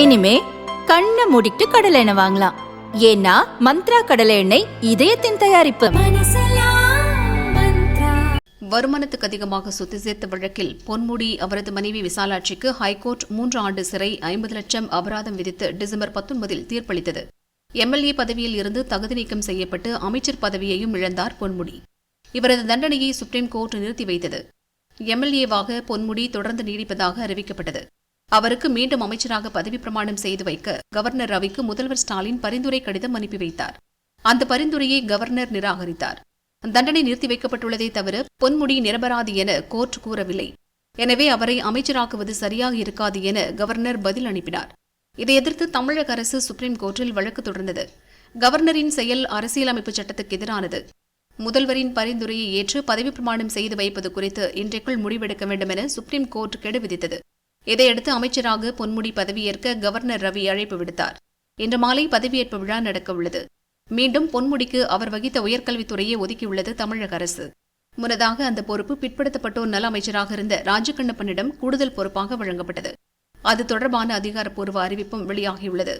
இனிமே கண்ணை மூடிட்டு கடலை எண்ணெய் வாங்கலாம். ஏன்னா மந்த்ரா கடலை எண்ணெய் இதயத்தின் தயாரிப்பு. வருமானத்துக்கு அதிகமாக சொத்து சேர்த்த வழக்கில் பொன்முடி அவரது மனைவி விசாலாட்சிக்கு ஹைகோர்ட் மூன்று ஆண்டு சிறை ஐம்பது லட்சம் அபராதம் விதித்து டிசம்பர் பத்தொன்பதில் தீர்ப்பளித்தது. எம்எல்ஏ பதவியில் இருந்து தகுதி நீக்கம் செய்யப்பட்டு அமைச்சர் பதவியையும் இழந்தார் பொன்முடி. இவரது தண்டனையை சுப்ரீம் கோர்ட் நிறுத்தி வைத்தது. எம்எல்ஏவாக பொன்முடி தொடர்ந்து நீடிப்பதாக அறிவிக்கப்பட்டது. அவருக்கு மீண்டும் அமைச்சராக பதவி பிரமாணம் செய்து வைக்க கவர்னர் ரவிக்கு முதல்வர் ஸ்டாலின் பரிந்துரை கடிதம் அனுப்பி வைத்தார். அந்த பரிந்துரையை கவர்னர் நிராகரித்தார். தண்டனை நிறுத்தி வைக்கப்பட்டுள்ளதை தவிர பொன்முடி நிரபராது என கோர்ட் கூறவில்லை. எனவே அவரை அமைச்சராக்குவது சரியாக இருக்காது என கவர்னர் பதில் அனுப்பினார். இதை எதிர்த்து தமிழக அரசு சுப்ரீம் கோர்ட்டில் வழக்கு தொடர்ந்தது. கவர்னரின் செயல் அரசியலமைப்பு சட்டத்துக்கு எதிரானது. முதல்வரின் பரிந்துரையை ஏற்று பதவி பிரமாணம் செய்து வைப்பது குறித்து இன்றைக்குள் முடிவெடுக்க வேண்டும் என சுப்ரீம் கோர்ட் கெடு விதித்தது. இதையடுத்து அமைச்சராக பொன்முடி பதவியேற்க கவர்னர் ரவி அழைப்பு விடுத்தார். இன்று மாலை பதவியேற்பு விழா நடக்கவுள்ளது மீண்டும் பொன்முடிக்கு அவர் வகித்த உயர்கல்வித்துறையை ஒதுக்கியுள்ளது தமிழக அரசு. முன்னதாக அந்த பொறுப்பு பிற்படுத்தப்பட்டோர் நல அமைச்சராக இருந்த ராஜகண்ணப்பனிடம் கூடுதல் பொறுப்பாக வழங்கப்பட்டது. அது தொடர்பான அதிகாரப்பூர்வ அறிவிப்பும் வெளியாகியுள்ளது.